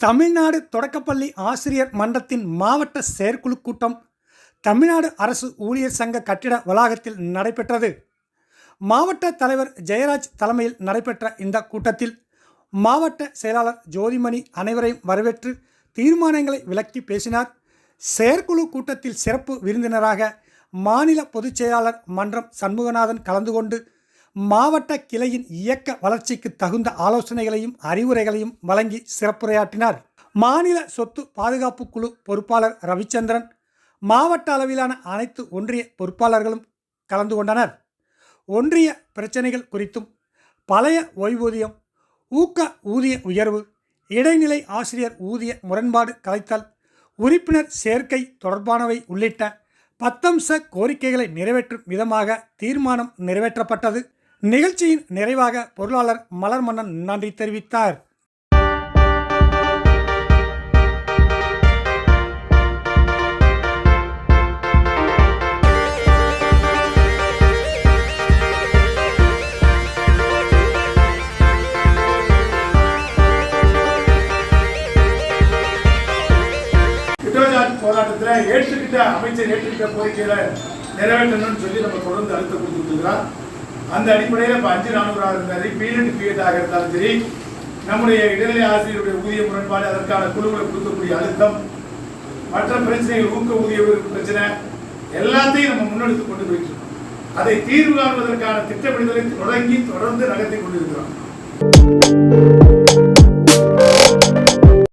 தமிழ்நாடு தொடக்கப்பள்ளி ஆசிரியர் மன்றத்தின் மாவட்ட செயற்குழு கூட்டம் தமிழ்நாடு அரசு ஊழியர் சங்க கட்டிட வளாகத்தில் நடைபெற்றது. மாவட்ட தலைவர் ஜெயராஜ் தலைமையில் நடைபெற்ற இந்த கூட்டத்தில் மாவட்ட செயலாளர் ஜோதிமணி அனைவரையும் வரவேற்று தீர்மானங்களை விளக்கி பேசினார். செயற்குழு கூட்டத்தில் சிறப்பு விருந்தினராக மாநில பொதுச் செயலாளர் மன்றம் சண்முகநாதன் கலந்து கொண்டு மாவட்ட கிளையின் இயக்க வளர்ச்சிக்கு தகுந்த ஆலோசனைகளையும் அறிவுரைகளையும் வழங்கி சிறப்புரையாற்றினார். மாநில சொத்து பாதுகாப்பு குழு பொறுப்பாளர் ரவிச்சந்திரன் மாவட்ட அளவிலான அனைத்து ஒன்றிய பொறுப்பாளர்களும் கலந்து கொண்டனர். ஒன்றிய பிரச்சனைகள் குறித்தும் பழைய ஓய்வூதியம் ஊக்க ஊதிய உயர்வு இடைநிலை ஆசிரியர் ஊதிய முரண்பாடு கலைத்தல் உறுப்பினர் சேர்க்கை தொடர்பானவை உள்ளிட்ட பத்தம்ச கோரிக்கைகளை நிறைவேற்றும் விதமாக தீர்மானம் நிறைவேற்றப்பட்டது. நிகழ்ச்சியின் நிறைவாக பொருளாளர் மலர் மன்னன் நன்றி தெரிவித்தார். போராட்டத்தில் ஏற்றுக்கிட்ட அமைச்சர் ஏற்றுக்கிட்ட கோரிக்கையில நிறைவேற்றணும்னு சொல்லி நம்ம தொடர்ந்து அழுத்தம் கொடுத்துருக்கிறோம் அந்த அடிப்படையில் இப்போ அஞ்சு நானூறாக இருந்தாலும் சரி பீரியட் பீரியடாக இருந்தாலும் சரி நம்முடைய இடைநிலை ஆசிரியருடைய ஊதிய முரண்பாடு அதற்கான குழுவில் கொடுக்கக்கூடிய அழுத்தம் மற்ற பிரச்சனைகள் ஊக்க ஊதிய பிரச்சனை எல்லாத்தையும் நம்ம முன்னெடுத்து கொண்டு போயிட்டு இருக்கோம். அதை தீர்வு காண்பதற்கான திட்டமிடுதலை தொடங்கி தொடர்ந்து நடத்தி கொண்டிருக்கிறோம்.